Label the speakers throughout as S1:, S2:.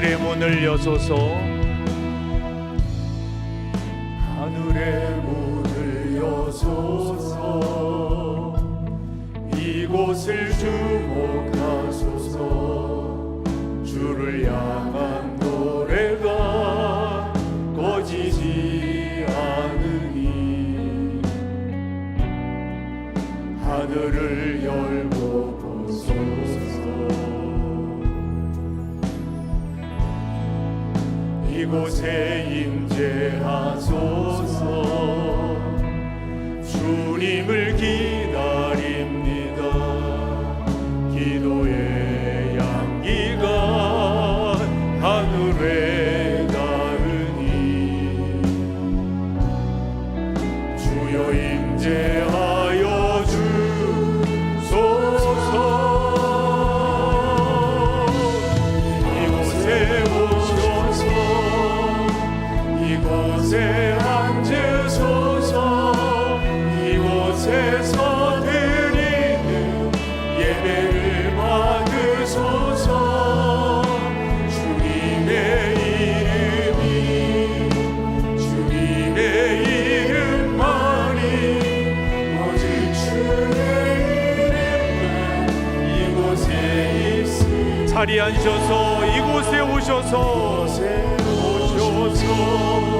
S1: 하늘의 문을 여소서.
S2: 하늘의 문을 여소서. 이곳을 주목하소서. 주를 향한 이곳에 임재.
S1: 자리하셔서 이곳에 오셔서
S2: 이곳에 오셔서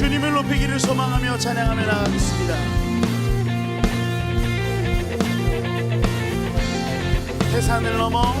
S3: 주님을 높이기를 소망하며 찬양하며 나가겠습니다. 태산을 넘어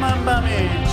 S2: mamma mia!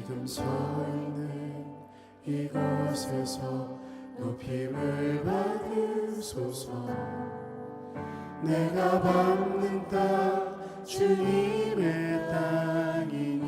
S2: 지금 서 있는 이곳에서 높임을 받으소서. 내가 밟는 땅 주님의 땅이니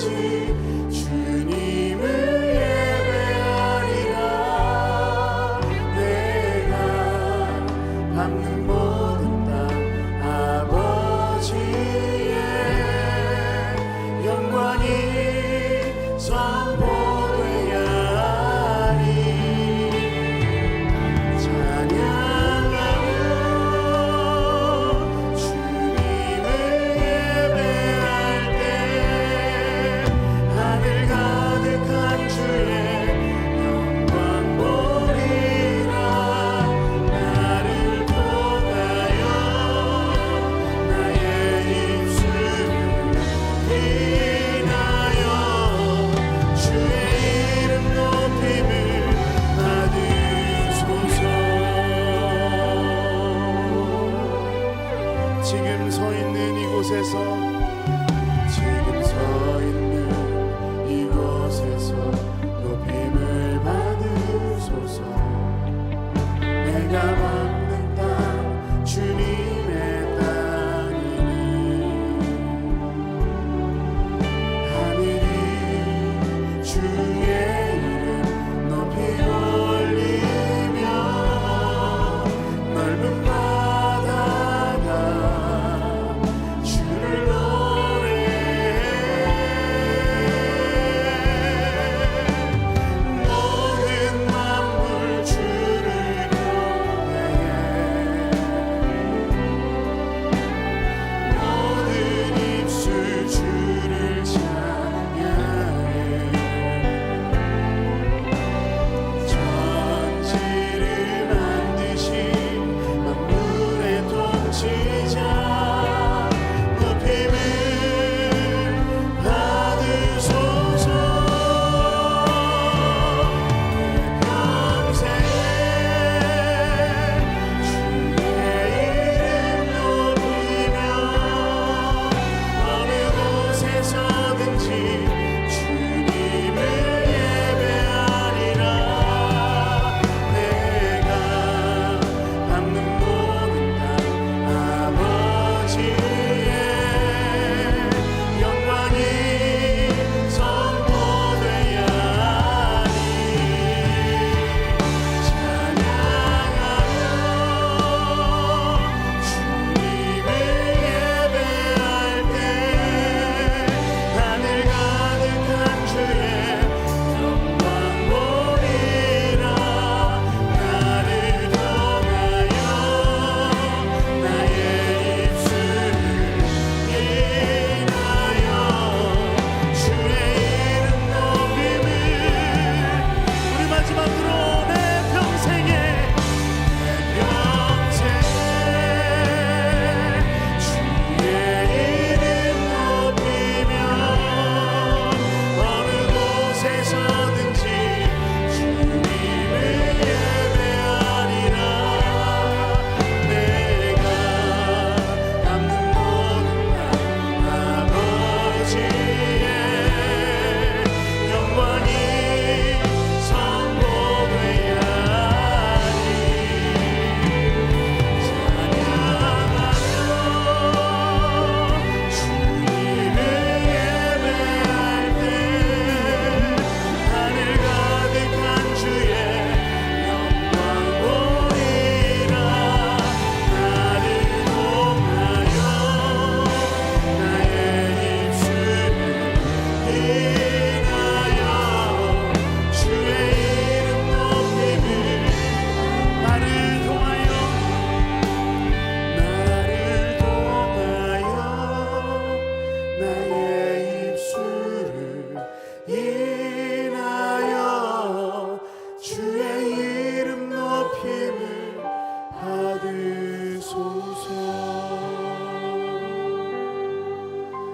S2: Jesus.